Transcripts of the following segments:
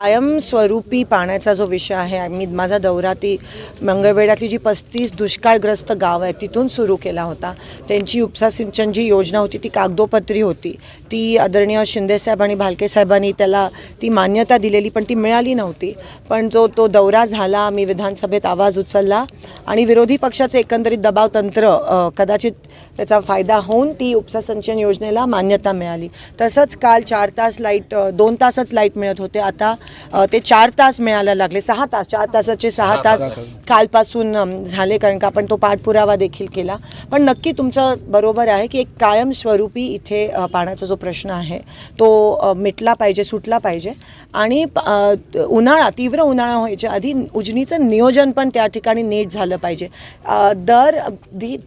कायमस्वरूपी पाण्याचा जो विषय आहे मी माझा दौरा ती मंगळवेढ्यातली जी पस्तीस दुष्काळग्रस्त गाव आहे तिथून सुरू केला होता. त्यांची उपसा सिंचन जी योजना होती ती कागदोपत्री होती. ती आदरणीय शिंदेसाहेब आणि भालके साहेबांनी त्याला ती मान्यता दिलेली पण ती मिळाली नव्हती. पण जो तो दौरा झाला मी विधानसभेत आवाज उचलला आणि विरोधी पक्षाचे एकंदरीत दबाव तंत्र कदाचित त्याचा फायदा होऊन ती उपसा सिंचन योजनेला मान्यता मिळाली. तसंच काल चार तास लाइट दोन तासच लाइट मिळत होते. आता ते चार तास मिळायला लागले. सहा तास चार तासाचे सहा तास कालपासून झाले कारण का आपण तो पाठपुरावा देखील केला. पण नक्की तुमचं बरोबर आहे की एक कायमस्वरूपी इथे पाण्याचा जो प्रश्न आहे तो मिटला पाहिजे सुटला पाहिजे. आणि उन्हाळा तीव्र उन्हाळा व्हायच्या आधी उजनीचं नियोजन पण त्या ठिकाणी नीट झालं पाहिजे. दर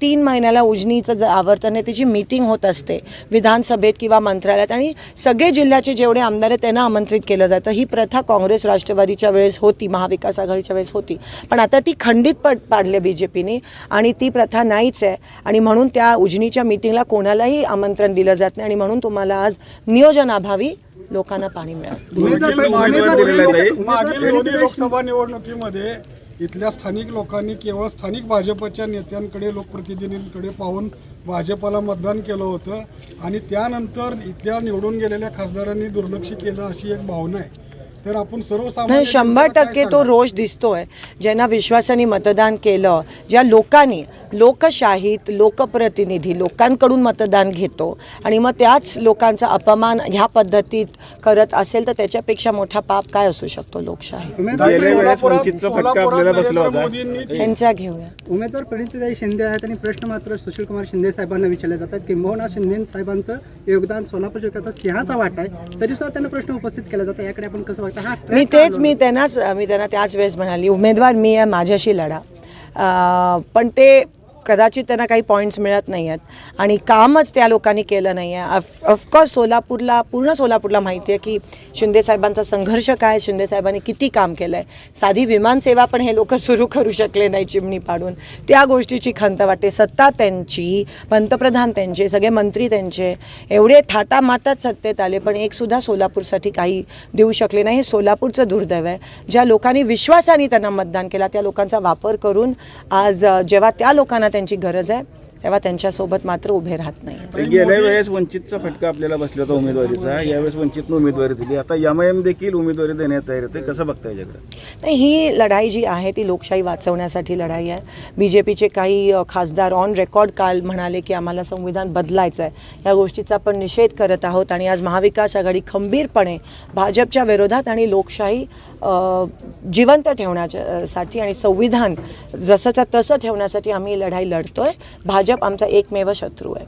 तीन महिन्याला उजनीचं ज आवर्तन आहे त्याची मीटिंग होत असते विधानसभेत किंवा मंत्रालयात. आणि सगळे जिल्ह्याचे जेवढे आमदार आहेत त्यांना आमंत्रित केलं जातं. ही प्रथा काँग्रेस राष्ट्रवादीच्या वेळेस होती महाविकास आघाडीच्या वेळेस होती. पण आता ती खंडित पड पाडली बी जे पीने आणि ती प्रथा नाहीच आहे. आणि म्हणून त्या उजनीच्या मीटिंगला कोणालाही आमंत्रण दिलं जात नाही आणि म्हणून तुम्हाला आज नियोजनाभावी लोकांना पाणी मिळालं. लोकसभा निवडणुकीमध्ये इथल्या स्थानिक लोकांनी केवळ स्थानिक भाजपच्या नेत्यांकडे लोकप्रतिनिधींकडे पाहून भाजपला मतदान केलं होतं. आणि त्यानंतर इथल्या निवडून गेलेल्या खासदारांनी दुर्लक्ष केलं अशी एक भावना आहे. तर आपण सर्वसामान्य नाही शंभर टक्के तो? रोष दिसतोय. ज्यांना विश्वासाने मतदान केलं ज्या लोकांनी लोकशाहीत लोकप्रतिनिधी लोकांकडून मतदान घेतो आणि मग त्याच लोकांचा अपमान ह्या पद्धतीत करत असेल तर त्याच्यापेक्षा मोठा पाप काय असू शकतो लोकशाही गेल्या वेळेस सोलापुरात- वंचितचा फटका सोलापुरात आपल्याला बसला नरेंद्र होता. मोदींनी ती- त्यांच्या घेऊया. उमेदवार प्रणितीताई शिंदे आहेत आणि प्रश्न मात्र सुशीलकुमार शिंदे साहेबांना विचारले जातात किंबहुना शिंदे साहेबांचं योगदान सोलापूर जिल्ह्याचा सिंहाचा वाटा आहे तरी सुद्धा त्यांना प्रश्न उपस्थित केला जातो. याकडे आपण कसं वाटतं? मी तेच मी त्यांनाच मी त्यांना त्याच वेळेस म्हणाली उमेदवार मी आहे माझ्याशी लढा. पण ते कदाचित त्यांना काही पॉईंट्स मिळत नाही आहेत आणि कामच त्या लोकांनी केलं नाही आहे अफ ऑफकोर्स सोलापूरला पूर्ण सोलापूरला माहिती आहे की शिंदेसाहेबांचा संघर्ष काय? शिंदेसाहेबांनी किती काम केलं आहे साधी विमानसेवा पण हे लोक सुरू करू शकले नाही चिमणी पाडून. त्या गोष्टीची खंत वाटते. सत्ता त्यांची पंतप्रधान त्यांचे सगळे मंत्री त्यांचे एवढे थाटामाटात सत्तेत आले पण एकसुद्धा सोलापूरसाठी काही देऊ शकले नाही. हे सोलापूरचं दुर्दैव आहे. ज्या लोकांनी विश्वासाने त्यांना मतदान केला त्या लोकांचा वापर करून आज जेव्हा त्या लोकांना त्यांची गरज आहे. तेव्हा त्यांच्यासोबत मात्र उभे राहत नाही. गेल्या वेळेस वंचितचा फटका आपल्याला बसला होता उमेदवारीचा. यावेळेस वंचितनं उमेदवारी दिली. आता एम आय एम देखील उमेदवारी देण्यात तयार होते कसं बघता याच्याकडे? नाही ही लढाई जी आहे ती लोकशाही वाचवण्यासाठी लढाई आहे. बी जे पीचे काही खासदार ऑन रेकॉर्ड काल म्हणाले की आम्हाला संविधान बदलायचं आहे. या गोष्टीचा आपण निषेध करत आहोत आणि आज महाविकास आघाडी खंबीरपणे भाजपच्या विरोधात आणि लोकशाही जिवंत ठेवण्यासाठी आणि संविधान जसंच्या तसं ठेवण्यासाठी आम्ही लढाई लढतोय. भाजप आमचा एकमेव शत्रू आहे.